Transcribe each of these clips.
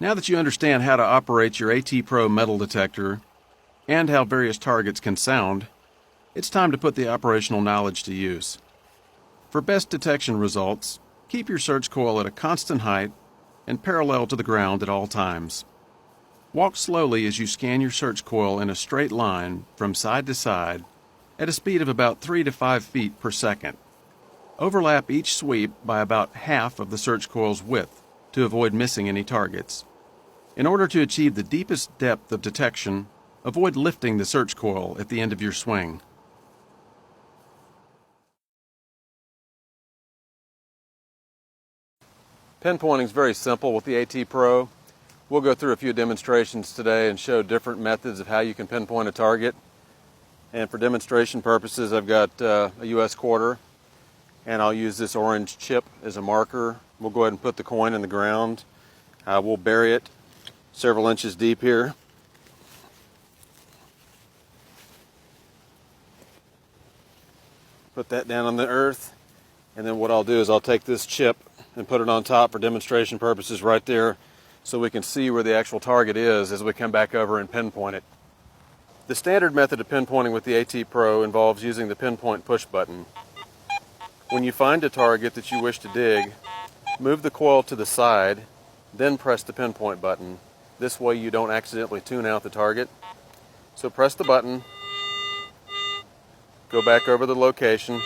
Now that you understand how to operate your AT Pro metal detector and how various targets can sound, it's time to put the operational knowledge to use. For best detection results, keep your search coil at a constant height and parallel to the ground at all times. Walk slowly as you scan your search coil in a straight line from side to side at a speed of about 3 to 5 feet per second. Overlap each sweep by about half of the search coil's width to avoid missing any targets. In order to achieve the deepest depth of detection, avoid lifting the search coil at the end of your swing. Pinpointing is very simple with the AT Pro. We'll go through a few demonstrations today and show different methods of how you can pinpoint a target. And for demonstration purposes, I've got uh, a US quarter and I'll use this orange chip as a marker. We'll go ahead and put the coin in the ground. Uh, we'll bury it several inches deep here. Put that down on the earth. And then what I'll do is I'll take this chip and put it on top for demonstration purposes right there so we can see where the actual target is as we come back over and pinpoint it. The standard method of pinpointing with the AT Pro involves using the pinpoint push button. When you find a target that you wish to dig, move the coil to the side, then press the pinpoint button. This way you don't accidentally tune out the target. So press the button, go back over the location,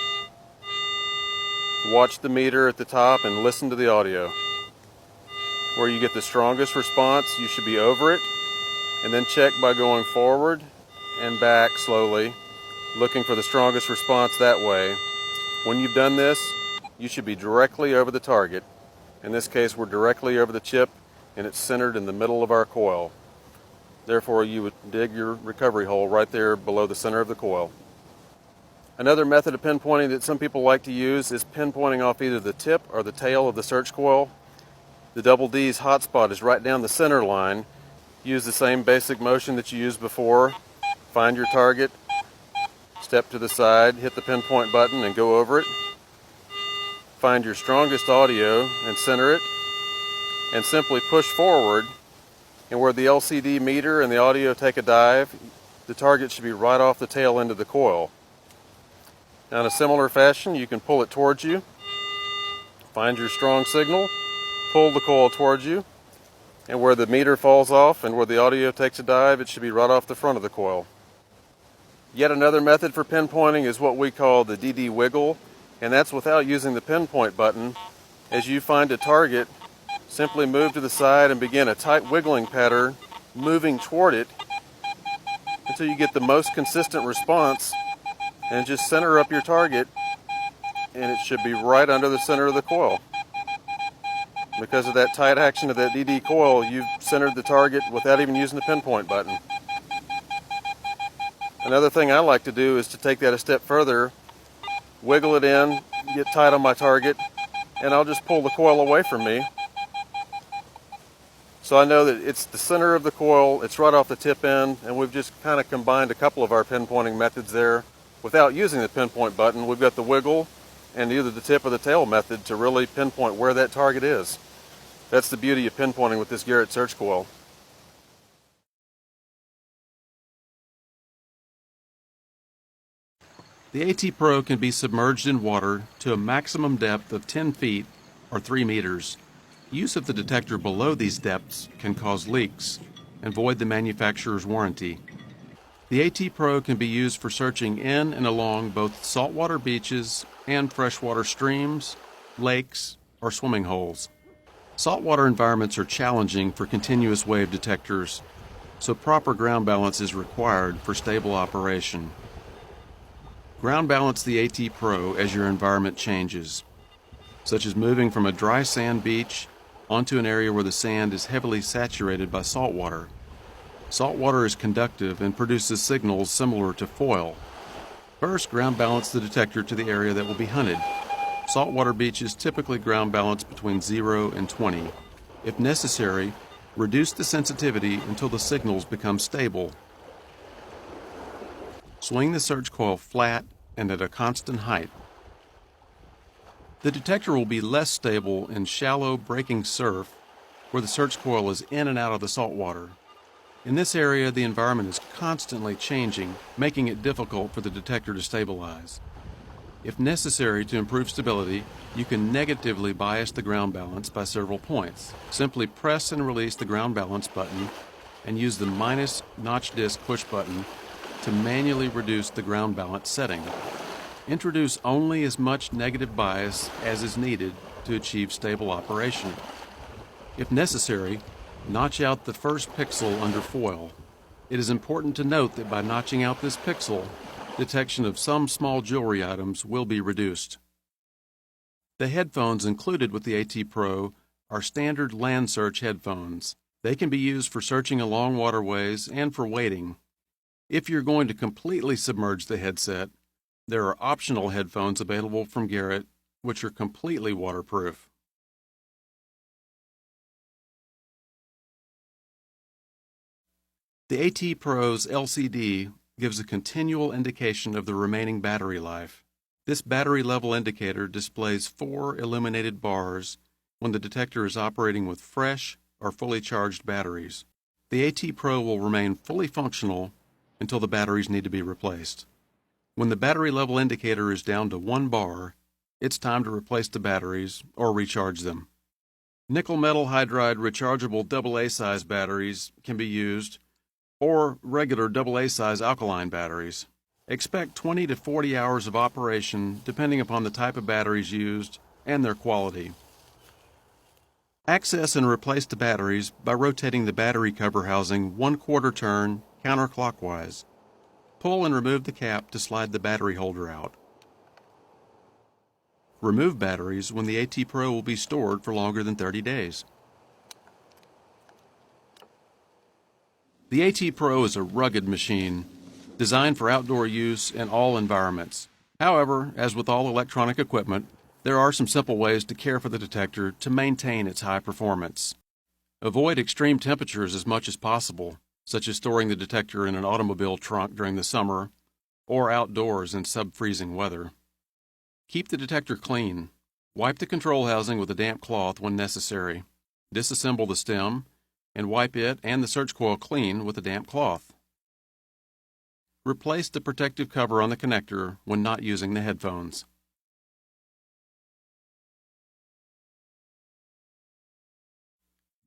watch the meter at the top and listen to the audio. Where you get the strongest response, you should be over it, and then check by going forward and back slowly, looking for the strongest response that way. When you've done this, you should be directly over the target. In this case, we're directly over the chip and it's centered in the middle of our coil. Therefore, you would dig your recovery hole right there below the center of the coil. Another method of pinpointing that some people like to use is pinpointing off either the tip or the tail of the search coil. The double D's hotspot is right down the center line. Use the same basic motion that you used before. Find your target, step to the side, hit the pinpoint button and go over it. Find your strongest audio and center it and simply push forward and where the LCD meter and the audio take a dive, the target should be right off the tail end of the coil. Now in a similar fashion, you can pull it towards you, find your strong signal, pull the coil towards you, and where the meter falls off and where the audio takes a dive, it should be right off the front of the coil. Yet another method for pinpointing is what we call the DD wiggle, and that's without using the pinpoint button. As you find a target, simply move to the side and begin a tight wiggling pattern, moving toward it until you get the most consistent response and just center up your target and it should be right under the center of the coil. Because of that tight action of that DD coil, you've centered the target without even using the pinpoint button. Another thing I like to do is to take that a step further, wiggle it in, get tight on my target, and I'll just pull the coil away from me. So I know that it's the center of the coil, it's right off the tip end, and we've just kind of combined a couple of our pinpointing methods there without using the pinpoint button. We've got the wiggle and either the tip or the tail method to really pinpoint where that target is. That's the beauty of pinpointing with this Garrett search coil. The AT Pro can be submerged in water to a maximum depth of 10 feet or 3 meters. Use of the detector below these depths can cause leaks and void the manufacturer's warranty. The AT Pro can be used for searching in and along both saltwater beaches and freshwater streams, lakes, or swimming holes. Saltwater environments are challenging for continuous wave detectors, so proper ground balance is required for stable operation. Ground balance the AT Pro as your environment changes, such as moving from a dry sand beach onto an area where the sand is heavily saturated by saltwater. Salt water is conductive and produces signals similar to foil. First, ground balance the detector to the area that will be hunted. Saltwater beaches typically ground balance between 0 and 20. If necessary, reduce the sensitivity until the signals become stable. Swing the search coil flat and at a constant height. The detector will be less stable in shallow breaking surf where the search coil is in and out of the salt water. In this area, the environment is constantly changing, making it difficult for the detector to stabilize. If necessary to improve stability, you can negatively bias the ground balance by several points. Simply press and release the ground balance button and use the minus notch disc push button to manually reduce the ground balance setting. Introduce only as much negative bias as is needed to achieve stable operation. If necessary, notch out the first pixel under foil. It is important to note that by notching out this pixel, detection of some small jewelry items will be reduced. The headphones included with the AT Pro are standard land search headphones. They can be used for searching along waterways and for wading. If you're going to completely submerge the headset, there are optional headphones available from Garrett which are completely waterproof. The AT Pro's LCD gives a continual indication of the remaining battery life. This battery level indicator displays four illuminated bars when the detector is operating with fresh or fully charged batteries. The AT Pro will remain fully functional until the batteries need to be replaced. When the battery level indicator is down to one bar, it's time to replace the batteries or recharge them. Nickel metal hydride rechargeable AA size batteries can be used or regular AA size alkaline batteries. Expect 20 to 40 hours of operation depending upon the type of batteries used and their quality. Access and replace the batteries by rotating the battery cover housing one quarter turn counterclockwise. Pull and remove the cap to slide the battery holder out. Remove batteries when the AT Pro will be stored for longer than 30 days. The AT Pro is a rugged machine designed for outdoor use in all environments. However, as with all electronic equipment, there are some simple ways to care for the detector to maintain its high performance. Avoid extreme temperatures as much as possible, such as storing the detector in an automobile trunk during the summer or outdoors in sub freezing weather. Keep the detector clean. Wipe the control housing with a damp cloth when necessary. Disassemble the stem and wipe it and the search coil clean with a damp cloth. Replace the protective cover on the connector when not using the headphones.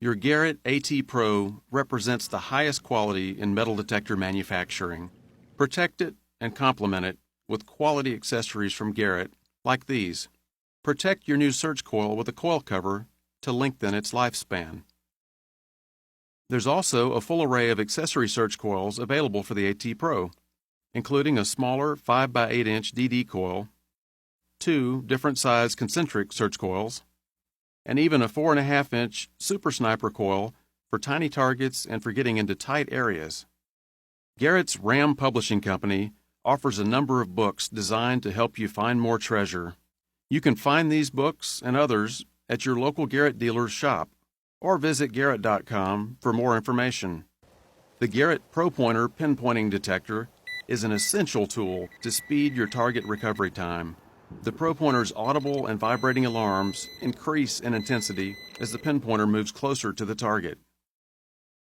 Your Garrett AT Pro represents the highest quality in metal detector manufacturing. Protect it and complement it with quality accessories from Garrett, like these. Protect your new search coil with a coil cover to lengthen its lifespan. There's also a full array of accessory search coils available for the AT Pro, including a smaller 5x8 inch DD coil, two different size concentric search coils, and even a 4.5 inch Super Sniper coil for tiny targets and for getting into tight areas. Garrett's Ram Publishing Company offers a number of books designed to help you find more treasure. You can find these books and others at your local Garrett dealer's shop or visit garrett.com for more information. The Garrett Pro Pointer pinpointing detector is an essential tool to speed your target recovery time. The Pro Pointer's audible and vibrating alarms increase in intensity as the pinpointer moves closer to the target.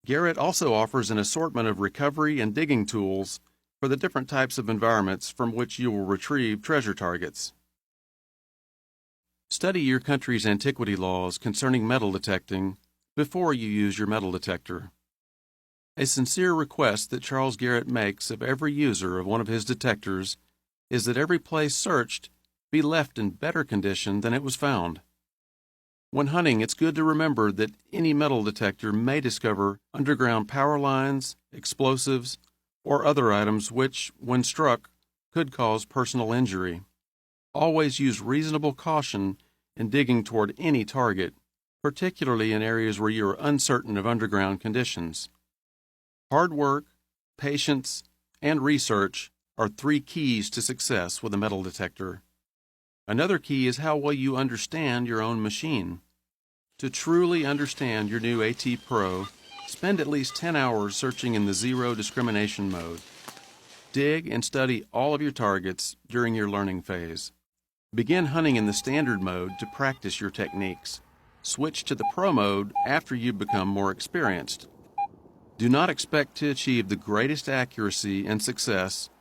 Garrett also offers an assortment of recovery and digging tools for the different types of environments from which you will retrieve treasure targets. Study your country's antiquity laws concerning metal detecting before you use your metal detector. A sincere request that Charles Garrett makes of every user of one of his detectors is that every place searched be left in better condition than it was found. When hunting, it's good to remember that any metal detector may discover underground power lines, explosives, or other items which, when struck, could cause personal injury. Always use reasonable caution in digging toward any target, particularly in areas where you are uncertain of underground conditions. Hard work, patience, and research are three keys to success with a metal detector. Another key is how well you understand your own machine. To truly understand your new AT Pro, spend at least 10 hours searching in the zero discrimination mode. Dig and study all of your targets during your learning phase. Begin hunting in the standard mode to practice your techniques. Switch to the Pro mode after you become more experienced. Do not expect to achieve the greatest accuracy and success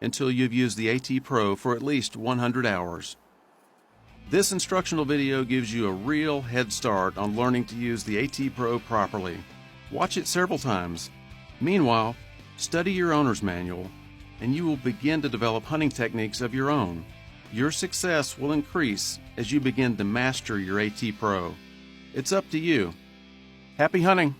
until you've used the AT Pro for at least 100 hours. This instructional video gives you a real head start on learning to use the AT Pro properly. Watch it several times. Meanwhile, study your owner's manual and you will begin to develop hunting techniques of your own. Your success will increase as you begin to master your AT Pro. It's up to you. Happy hunting!